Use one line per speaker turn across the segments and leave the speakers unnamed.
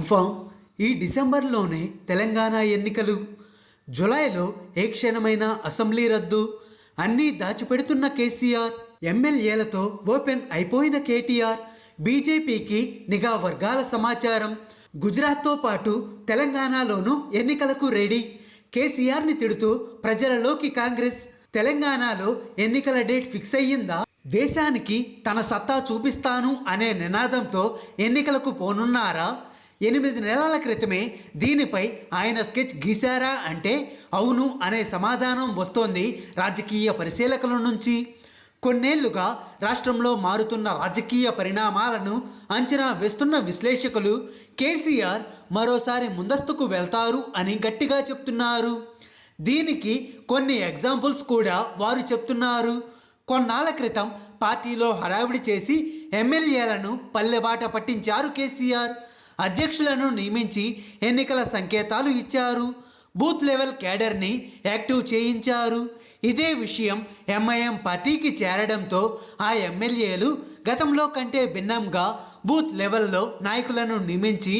Confirm ఈ డిసెంబర్లోనే తెలంగాణ ఎన్నికలు. జులైలో ఏ క్షణమైన అసెంబ్లీ రద్దు. అన్నీ దాచిపెడుతున్న కేసీఆర్ ఎమ్మెల్యేలతో ఓపెన్ అయిపోయిన కేటీఆర్ బీజేపీకి నిఘా వర్గాల సమాచారం. గుజరాత్తో పాటు తెలంగాణలోనూ ఎన్నికలకు రెడీ. కేసీఆర్ని తిడుతూ ప్రజలలోకి కాంగ్రెస్. తెలంగాణలో ఎన్నికల డేట్ ఫిక్స్ అయ్యిందా? దేశానికి తన సత్తా చూపిస్తాను అనే నినాదంతో ఎన్నికలకు పోనున్నారా? ఎనిమిది నెలల క్రితమే దీనిపై ఆయన స్కెచ్ గీశారా అంటే అవును అనే సమాధానం వస్తోంది రాజకీయ పరిశీలకుల నుంచి. కొన్నేళ్ళుగా రాష్ట్రంలో మారుతున్న రాజకీయ పరిణామాలను అంచనా వేస్తున్న విశ్లేషకులు కేసీఆర్ మరోసారి ముందస్తుకు వెళ్తారు అని గట్టిగా చెప్తున్నారు. దీనికి కొన్ని ఎగ్జాంపుల్స్ కూడా వారు చెప్తున్నారు. కొన్నాళ్ళ క్రితం పార్టీలో హడావిడి చేసి ఎమ్మెల్యేలను పల్లెబాట పట్టించారు కేసీఆర్. అధ్యక్షులను నియమించి ఎన్నికల సంకేతాలు ఇచ్చారు. బూత్ లెవెల్ క్యాడర్ని యాక్టివ్ చేయించారు. ఇదే విషయం ఎంఐఎం పార్టీకి చేరడంతో ఆ ఎమ్మెల్యేలు గతంలో కంటే భిన్నంగా బూత్ లెవెల్లో నాయకులను నియమించి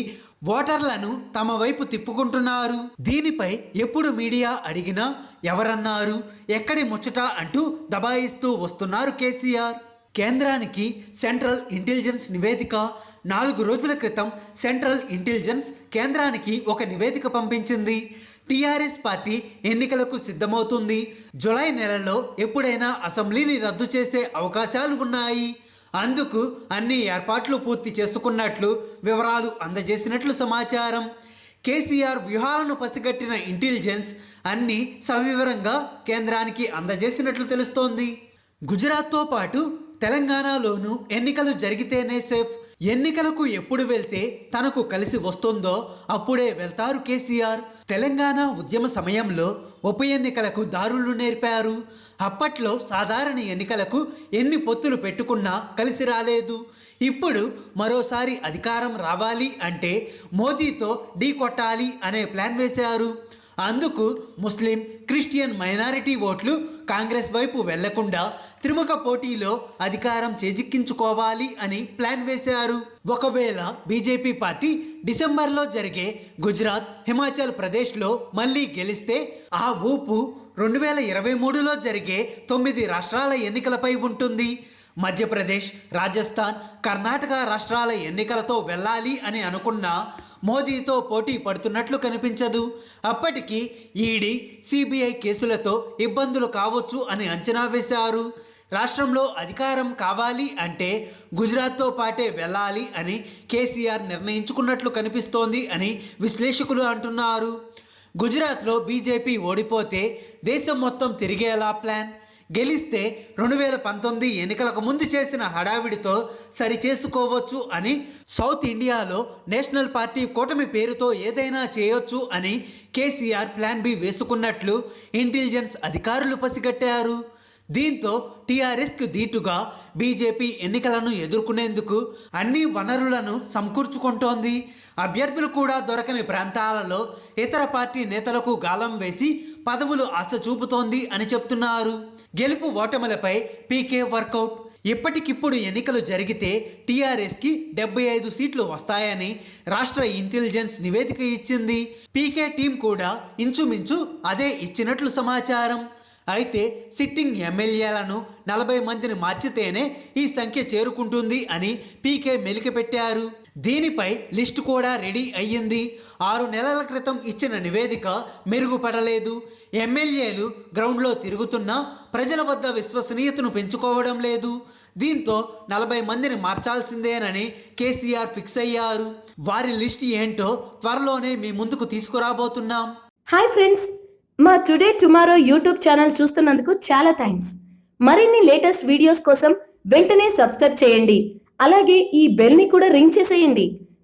ఓటర్లను తమ వైపు తిప్పుకుంటున్నారు. దీనిపై ఎప్పుడు మీడియా అడిగినా ఎవరన్నారు? ఎక్కడి ముచ్చట అంటూ దబాయిస్తూ వస్తున్నారు కేసీఆర్. కేంద్రానికి సెంట్రల్ ఇంటెలిజెన్స్ నివేదిక. నాలుగు రోజుల క్రితం సెంట్రల్ ఇంటెలిజెన్స్ కేంద్రానికి ఒక నివేదిక పంపించింది. టీఆర్ఎస్ పార్టీ ఎన్నికలకు సిద్ధమవుతుంది. జులై నెలలో ఎప్పుడైనా అసెంబ్లీని రద్దు చేసే అవకాశాలు ఉన్నాయి. అందుకు అన్ని ఏర్పాట్లు పూర్తి చేసుకున్నట్లు వివరాలు అందజేసినట్లు సమాచారం. కేసీఆర్ వ్యూహాలను పసిగట్టిన ఇంటెలిజెన్స్ అన్ని సవివరంగా కేంద్రానికి అందజేసినట్లు తెలుస్తోంది. గుజరాత్తో పాటు తెలంగాణలోనూ ఎన్నికలు జరిగితేనే సేఫ్. ఎన్నికలకు ఎప్పుడు వెళ్తే తనకు కలిసి వస్తుందో అప్పుడే వెళ్తారు కేసీఆర్. తెలంగాణ ఉద్యమ సమయంలో ఉప ఎన్నికలకు దారులు నేర్పారు. అప్పట్లో సాధారణ ఎన్నికలకు ఎన్ని పొత్తులు పెట్టుకున్నా కలిసి రాలేదు. ఇప్పుడు మరోసారి అధికారం రావాలి అంటే మోదీతో ఢీ కొట్టాలి అనే ప్లాన్ వేశారు. అందుకు ముస్లిం క్రిస్టియన్ మైనారిటీ ఓట్లు కాంగ్రెస్ వైపు వెళ్ళకుండా త్రిముఖ పోటీలో అధికారం చేజిక్కించుకోవాలి అని ప్లాన్ వేశారు. ఒకవేళ బీజేపీ పార్టీ డిసెంబర్లో జరిగే గుజరాత్ హిమాచల్ ప్రదేశ్లో మళ్ళీ గెలిస్తే ఆ ఊపు రెండు వేల ఇరవై మూడులో జరిగే తొమ్మిది రాష్ట్రాల ఎన్నికలపై ఉంటుంది. మధ్యప్రదేశ్ రాజస్థాన్ కర్ణాటక రాష్ట్రాల ఎన్నికలతో వెళ్ళాలి అని అనుకున్నా మోదీతో పోటీ పడుతున్నట్లు కనిపించదు. అప్పటికి ఈడీ సిబిఐ కేసులతో ఇబ్బందులు కావచ్చు అని అంచనా వేశారు. రాష్ట్రంలో అధికారం కావాలి అంటే గుజరాత్తో పాటే వెళ్ళాలి అని కేసీఆర్ నిర్ణయించుకున్నట్లు కనిపిస్తోంది అని విశ్లేషకులు అంటున్నారు. గుజరాత్లో బీజేపీ ఓడిపోతే దేశం మొత్తం తిరిగేలా ప్లాన్? గెలిస్తే రెండు వేల పంతొమ్మిది ఎన్నికలకు ముందు చేసిన హడావిడితో సరి చేసుకోవచ్చు అని సౌత్ ఇండియాలో నేషనల్ పార్టీ కూటమి పేరుతో ఏదైనా చేయొచ్చు అని కేసీఆర్ ప్లాన్ బి వేసుకున్నట్లు ఇంటెలిజెన్స్ అధికారులు పసిగట్టారు. దీంతో టీఆర్ఎస్కు దీటుగా బీజేపీ ఎన్నికలను ఎదుర్కొనేందుకు అన్ని వనరులను సమకూర్చుకుంటోంది. అభ్యర్థులు కూడా దొరకని ప్రాంతాలలో ఇతర పార్టీ నేతలకు గాలం వేసి పదవులు ఆశ చూపుతోంది అని చెప్తున్నారు. గెలుపు ఓటములపై పీకే వర్కౌట్. ఇప్పటికిప్పుడు ఎన్నికలు జరిగితే టీఆర్ఎస్కి డెబ్బై ఐదు సీట్లు వస్తాయని రాష్ట్ర ఇంటెలిజెన్స్ నివేదిక ఇచ్చింది. పీకే టీం కూడా ఇంచుమించు అదే ఇచ్చినట్లు సమాచారం. అయితే సిట్టింగ్ ఎమ్మెల్యేలను నలభై మందిని మార్చితేనే ఈ సంఖ్య చేరుకుంటుంది అని పీకే మెలికపెట్టారు. దీనిపై లిస్టు కూడా రెడీ అయ్యింది. ఆరు నెలల క్రితం ఇచ్చిన నివేదిక మెరుగుపడలేదు. ఎమ్మెల్యేలు గ్రౌండ్లో తిరుగుతున్నా ప్రజల వద్ద విశ్వసనీయతను పెంచుకోవడం లేదు. దీంతో నలభై మందిని మార్చాల్సిందేనని కేసీఆర్ ఫిక్స్ అయ్యారు. వారి లిస్ట్ ఏంటో త్వరలోనే మీ ముందుకు తీసుకురాబోతున్నాం.
హాయ్ ఫ్రెండ్స్ మా టుడే టుమారో యూట్యూబ్ ఛానల్ చూస్తున్నందుకు చాలా థ్యాంక్స్. మరిన్ని లేటెస్ట్ వీడియోస్ కోసం వెంటనే సబ్స్క్రైబ్ చేయండి. అలాగే ఈ బెల్ని కూడా రింగ్ చేసేయండి.